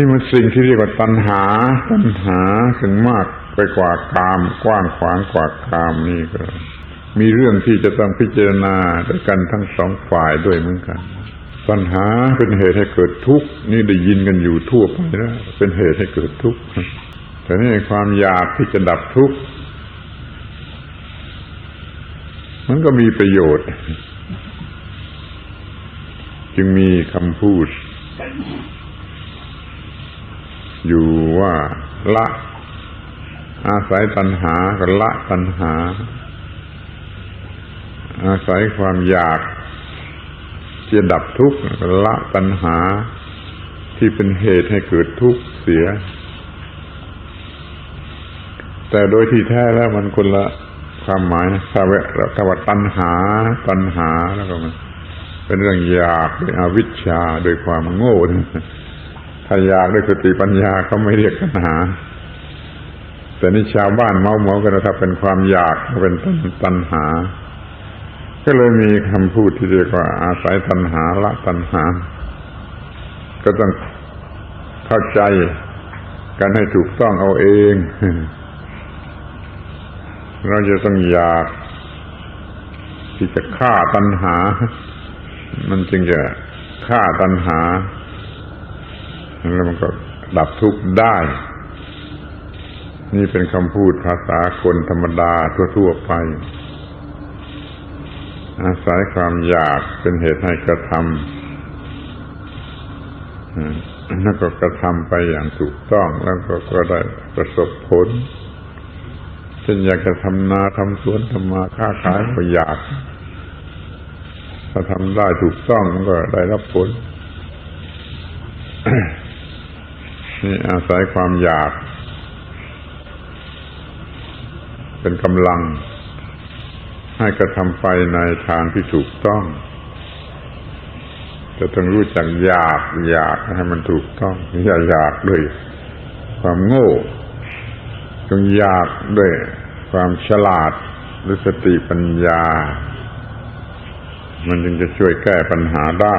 ที่มันสิ่งที่เรียกว่าตัณหา ตัณหาถึงมากไปกว่ากาม กว้างขวางกว่ากามนี่ก็ มีเรื่องที่จะต้องพิจารณาด้วยกันทั้งสองฝ่ายด้วยเหมือนกันปัญหาเป็นเหตุให้เกิดทุกข์นี่ได้ยินกันอยู่ทั่วไปนะเป็นเหตุให้เกิดทุกข์แต่นี่ความอยากที่จะดับทุกข์มันก็มีประโยชน์ จึงมีคำพูด อยู่ว่าละ อาศัยตัณหาก็ละตัณหา อาศัยความอยากจะดับทุกข์ละตัณหาที่เป็นเหตุให้เกิดทุกข์เสีย แต่โดยที่แท้แล้วมันคนละความหมายนะถ้าเวถ้าว่าตัณหา ตัณหาแล้วก็มันเป็นเรื่องอยากด้วยอวิชชาโดยความโง่ ถ้าอยากด้วยสติปัญญาเขาไม่เรียกตัณหา แต่นี่ชาวบ้านเมาเมากันนะถ้าเป็นความอยากเป็นตัณหา ก็เลยมีคำพูดที่เรียกว่า อาศัยตัณหาละตัณหา ก็ต้องเข้าใจกันให้ถูกต้องเอาเอง เราจะต้องอยาก ที่จะฆ่าตัณหา มันจึงจะฆ่าตัณหา แล้วมันก็ดับทุกข์ได้ นี่เป็นคำพูดภาษาคนธรรมดาทั่วๆไป อาศัยความอยากเป็นเหตุให้กระทำแล้วก็กระทำไปอย่างถูกต้องแล้วก็ก็ได้ประสบผลเช่นอยากจะทำนาทำสวนทำมาค้าขายก็อยากถ้าทำได้ถูกต้องมันก็ได้รับผล นี่อาศัยความอยาก เป็นกำลัง ให้กระทำไปในทางที่ถูกต้องจะต้องรู้จักอยากอยากให้มันถูกต้องอย่าอยากด้วย ความโง่จงอยากด้วย ความฉลาดหรือสติปัญญา มันจึงจะช่วยแก้ปัญหาได้